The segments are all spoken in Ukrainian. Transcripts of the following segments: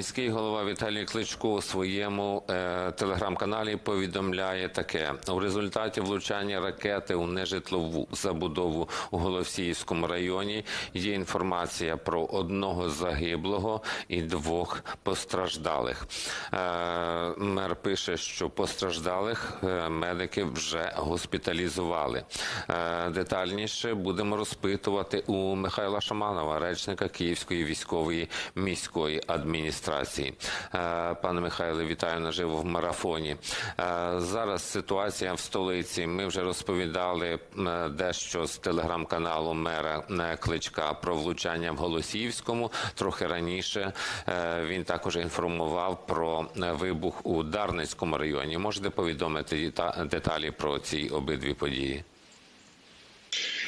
Міський голова Віталій Кличко у своєму е, телеграм-каналі повідомляє таке: у результаті влучання ракети у нежитлову забудову у Голосіївському районі є інформація про одного загиблого і двох постраждалих. Е, мер пише, що постраждалих е, медики вже госпіталізували. Детальніше будемо розпитувати у Михайла Шаманова, речника Київської військової міської адміністрації. Е, Пане Михайле, вітаю наживо в марафоні. Е, Зараз ситуація в столиці. Ми вже розповідали е, дещо з телеграм-каналу мера Кличка про влучання в Голосіївському. Трохи раніше він також інформував про вибух у Дарницькому районі. Можете повідомити дета- деталі про ці обидві події?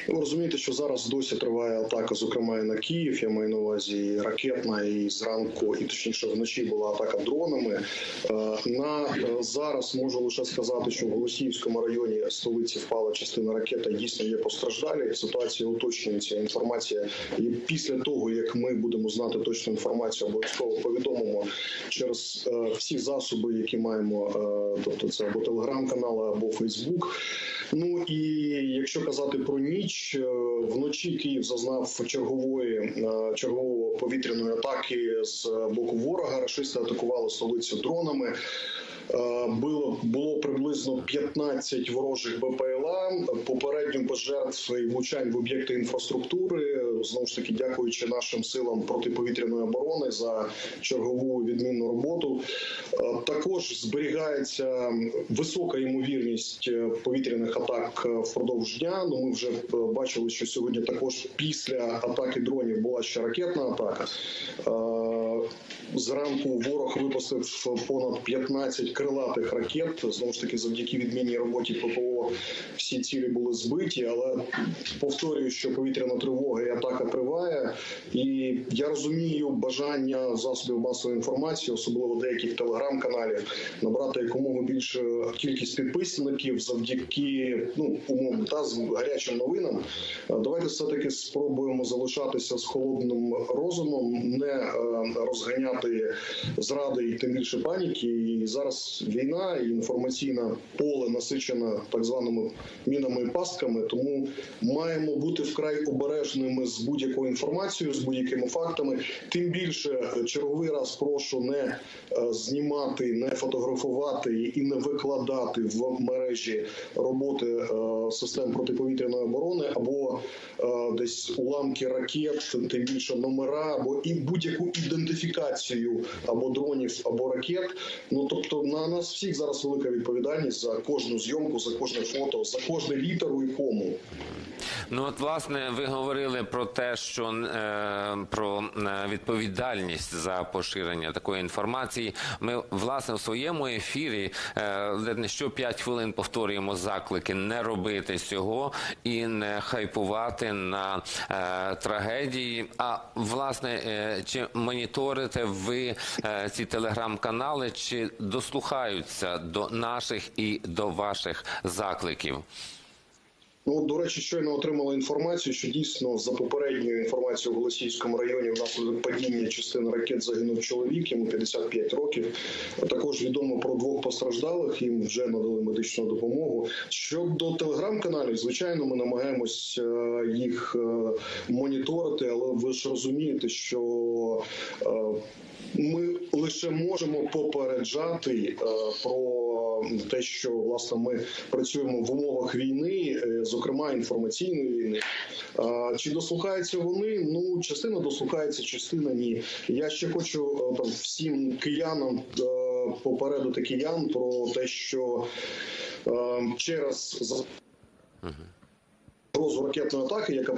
Ви розумієте, що зараз досі триває атака, зокрема і на Київ. Я маю на увазі ракетна, і зранку, і точніше вночі була атака дронами. Е, На е, зараз можу лише сказати, що в Голосіївському районі столиці впала частина ракети. Дійсно є постраждалі. Ситуація уточнюється. Інформація і після того, як ми будемо знати точну інформацію, обов'язково повідомимо через е, всі засоби, які маємо, тобто це або телеграм-канали, або Фейсбук. Ну і якщо казати про ніч, е, вночі Київ зазнав чергової чергового чергової повітряної атаки з боку ворога. Рашисти атакували столицю дронами. Е, Було було приблизно 15 ворожих БПЛА. Попередньо без жертв і влучань в об'єкти інфраструктури. Знову ж таки, дякуючи нашим силам протиповітряної оборони за чергову відмінну роботу. Е, Також зберігається висока ймовірність е, повітряних атак е, впродовж дня. Ну ми вже бачили, що сьогодні також після атаки дронів була ще ракетна атака. Зранку ворог випустив понад 15 крилатих ракет. Знову ж таки, завдяки відмінній роботі ППО всі цілі були збиті. Але повторюю, що повітряна тривога і атака триває. І я розумію бажання засобів масової інформації, особливо деяких телеграм-каналів, набрати якомога більше кількість підписників завдяки ну умовно та з гарячим новинам. Е, Давайте все таки спробуємо залишатися з холодним розумом, не е, розганяти зради і тим більше паніки. І зараз війна і інформаційне поле насичено так званими мінами і пастками. Тому маємо бути вкрай обережними з будь-якою інформацією, з будь-якими фактами. Тим більше е, черговий раз прошу не е, знімати, не фотографувати і не викладати в мережі роботи е, систем протиповітряної оборони або десь уламки ракет, тим більше номера, або і будь-яку ідентифікацію або дронів, або ракет. Ну тобто на нас всіх зараз велика відповідальність за кожну зйомку, за кожне фото, за кожне літеру і кому. Ну от власне ви говорили про те, що е, про е, відповідальність за поширення такої інформації. Ми власне в своєму ефірі е, не що 5 хвилин повторюємо заклики не робити цього і не хайпувати на е, трагедії. А власне, е, чи моніторите ви е, ці телеграм-канали, чи дослухаються до наших і до ваших закликів? Ну, до речі, щойно отримали інформацію, що дійсно за попередньою інформацією в Голосіївському районі внаслідок падіння частини ракет загинув чоловік, йому 55 років. Також відомо про двох постраждалих, їм вже надали медичну допомогу. Щодо телеграм-каналів, звичайно, ми намагаємось е, їх е, моніторити, але ви ж розумієте, що е, ми лише можемо попереджати про те, що власне ми працюємо в умовах війни, е, зокрема інформаційної війни. Чи дослухаються вони? Ну, частина дослухається, частина ні. Я ще хочу е, там всім киянам е, попередити киян про те, що через за- Розу ракетної атаки, яка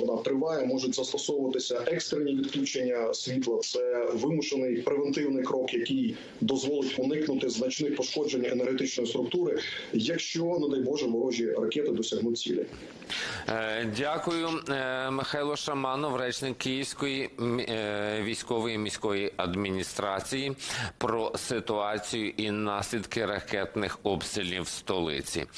вона триває, можуть застосовуватися екстрені відключення світла. Це вимушений превентивний крок, який дозволить уникнути значних пошкоджень енергетичної структури, якщо, не дай Боже, ворожі ракети досягнуть цілі. Е, Дякую, Е, Михайло Шаманов, речник Київської е, військової міської адміністрації, про ситуацію і наслідки ракетних обстрілів в столиці.